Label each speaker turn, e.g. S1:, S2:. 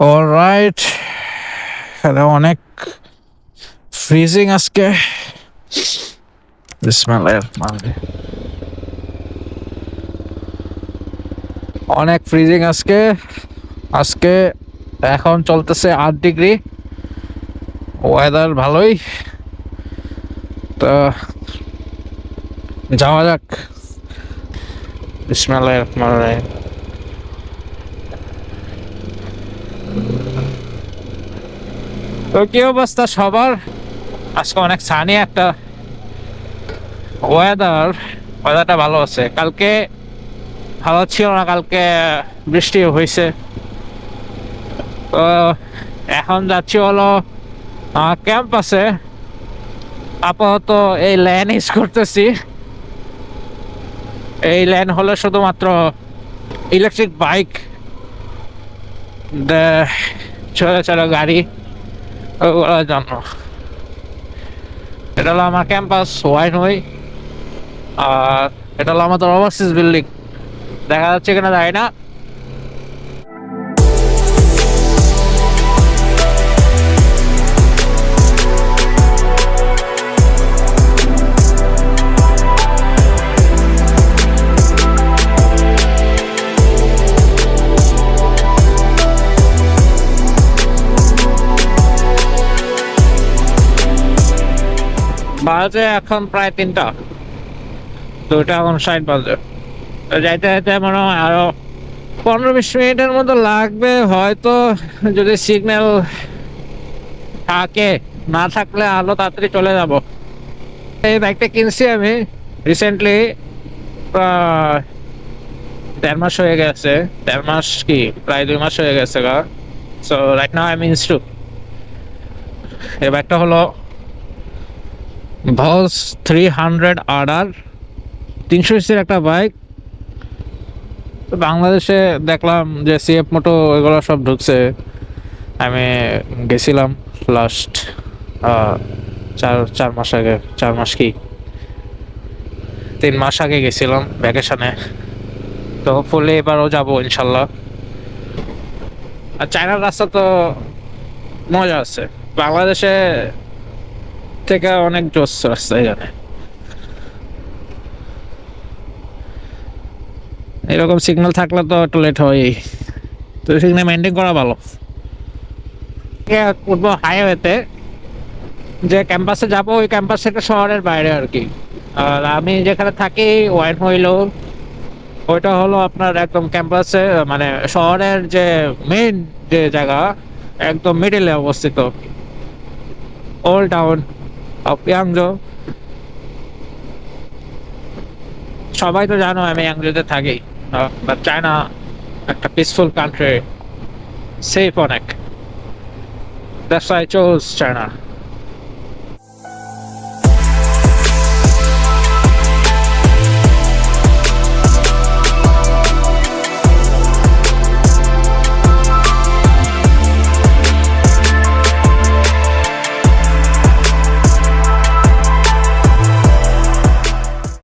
S1: Alright এখানে অনেক freezing আজকে। অনেক ফ্রিজিং আজকে। আজকে এখন চলতেছে আট ডিগ্রি। ওয়েদার ভালোই। তো যাওয়া যাক। বিসমিল্লাহির রহমানির তো কি অবস্থা সবার? আজকে অনেক সানি একটা ওয়েদার ওয়েদারটা ভালো আছে। কালকে ভালো ছিল না, কালকে বৃষ্টি হয়েছে। তো এখন যাচ্ছি হলো ক্যাম্প আছে আপাতত এই ল্যান ইউজ করতেছি। এই ল্যান হলো শুধুমাত্র ইলেকট্রিক বাইক ছোট ছোট গাড়ি। এটা হলো আমার ক্যাম্পাস ওয়াইন ওই আর এটা হলো আমাদের ওভারসিজ বিল্ডিং দেখা যাচ্ছে কিনা যায় না। বাজে এখন প্রায় তিনটা। দুটা এখন ষাট বাজে যাইতে যাইতে মনে হয় আরও পনেরো বিশ মিনিটের মতো লাগবে। হয়তো যদি সিগন্যাল থাকে, না থাকলে আলো তাড়াতাড়ি চলে যাব। এই বাইকটা কিনছি আমি রিসেন্টলি দেড় মাস হয়ে গেছে। দেড় মাস কি? প্রায় দুই মাস হয়ে গেছে গা। So right now I means to এই বাইকটা হলো ভলস থ্রি হান্ড্রেড আর আর তিনশো সিসির একটা বাইক বাংলাদেশে দেখলাম যে সিএফ মোটো এগুলো সব ঢুকছে। আমি গেছিলাম লাস্ট চার চার মাস আগে, চার মাস কি? তিন মাস আগে গেছিলাম ভ্যাকেশনে তো ফুলে এবারও যাব ইনশাল্লাহ। আর চায়নার রাস্তা তো মজা আছে। বাংলাদেশে থেকে অনেক জোস রাস্তা এখানে এরকম সিগন্যাল থাকলে তো একটু লেট হয়ই। তো সিগন্যাল মেনটেন করা ভালো। উঠবো হাইওয়েতে যে ক্যাম্পাসে যাব, ওই ক্যাম্পাস থেকে শহরের বাইরে আর কি। আর আমি যেখানে থাকি ওয়াইন হইল ওইটা হলো আপনার একদম ক্যাম্পাসে মানে শহরের যে মেইন যে জায়গা, একদম মিডিলে অবস্থিত। ওল্ড টাউন অফ সবাই তো জানো আমি ইয়াংজোতে থাকি। বা চায়না একটা পিসফুল কান্ট্রি সেফ অনেক। That's I chose China